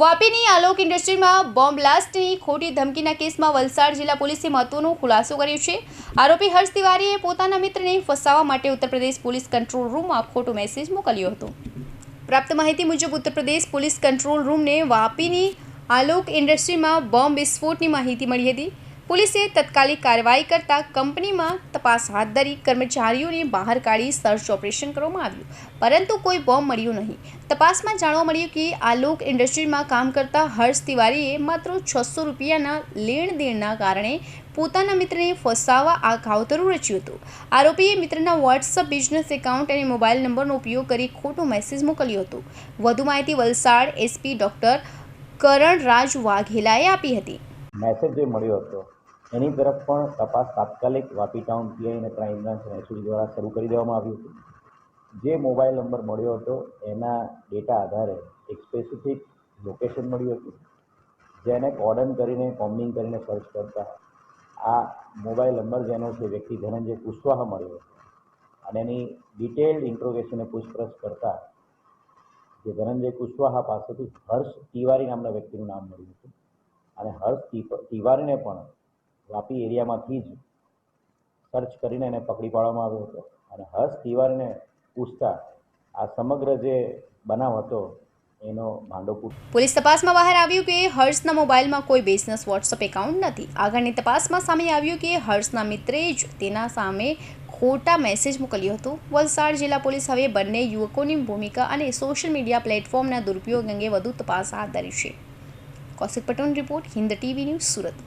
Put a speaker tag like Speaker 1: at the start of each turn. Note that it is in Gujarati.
Speaker 1: વાપીની આલોક ઇન્ડસ્ટ્રીમાં બોમ્બ બ્લાસ્ટની ખોટી ધમકીના કેસમાં વલસાડ જિલ્લા પોલીસે મહત્વનો ખુલાસો કર્યો છે. આરોપી હર્ષ તિવારીએ પોતાના મિત્રને ફસાવવા માટે ઉત્તર પ્રદેશ પોલીસ કંટ્રોલ રૂમમાં ખોટો મેસેજ મોકલ્યો હતો. પ્રાપ્ત માહિતી મુજબ, ઉત્તર પ્રદેશ પોલીસ કંટ્રોલ રૂમને વાપીની આલોક ઇન્ડસ્ટ્રીમાં બોમ્બ વિસ્ફોટની માહિતી મળી હતી. પોલીસે તત્કાલિક કાર્યવાહી કરતા કંપનીમાં તપાસ હાથ ધરી કર્મચારીઓને બહાર કાઢી સર્ચ ઓપરેશન કરવામાં આવ્યું. પરંતુ કોઈ બોમ્બ મળ્યો નહીં. તપાસમાં જાણવા મળ્યું કે આલોક ઇન્ડસ્ટ્રીમાં કામ કરતા હર્ષ તિવારીએ માત્ર છસો રૂપિયાના લેણ દેણના કારણે પોતાના મિત્રને ફસાવવા આ કાવતરું રચ્યું હતું. આરોપીએ મિત્રના વોટ્સઅપ બિઝનેસ એકાઉન્ટ અને મોબાઈલ નંબરનો ઉપયોગ કરી ખોટો મેસેજ મોકલ્યો હતો. વધુ માહિતી વલસાડ એસપી ડોક્ટર કરણ રાજ વાઘેલાએ આપી હતી.
Speaker 2: મેસેજ જે મળ્યો હતો એની તરફ પણ તપાસ તાત્કાલિક વાપી ટાઉન પીઆઈ અને ક્રાઇમ બ્રાન્ચ અને દ્વારા શરૂ કરી દેવામાં આવ્યું હતું. જે મોબાઈલ નંબર મળ્યો હતો, એના ડેટા આધારે એક સ્પેસિફિક લોકેશન મળ્યું હતું, જેને કોર્ડન કરીને કોમ્બિંગ કરીને સર્ચ કરતા આ મોબાઈલ નંબર જેનો છે, વ્યક્તિ ધનંજય કુશવાહા મળ્યો હતો. અને એની ડિટેલ્ડ ઇન્ટ્રોગેશન પૂછપરછ કરતા જે ધનંજય કુશવાહા પાસેથી હર્ષ તિવારી નામના વ્યક્તિનું નામ મળ્યું હતું. અને હર્ષ તિવારીને પણ વાપી એરિયામાંથી જ સર્ચ કરીને એને પકડી પાડવામાં આવ્યો હતો. અને હર્ષ તિવારીને પૂછતા આ સમગ્ર જે બનાવ હતો, એનો ભાંડો
Speaker 1: પોલીસ તપાસમાં બહાર આવ્યું કે હર્ષના મોબાઈલમાં કોઈ બિઝનેસ વોટ્સઅપ એકાઉન્ટ નથી. આગળની તપાસમાં સામે આવ્યું કે હર્ષના મિત્રે જ તેના સામે ખોટા મેસેજ મોકલ્યો હતો. વલસાડ જિલ્લા પોલીસ હવે બંને યુવકોની ભૂમિકા અને સોશિયલ મીડિયા પ્લેટફોર્મના દુરુપયોગ અંગે વધુ તપાસ હાથ ધરી છે. Kaushik Patel report Hind TV news Surat.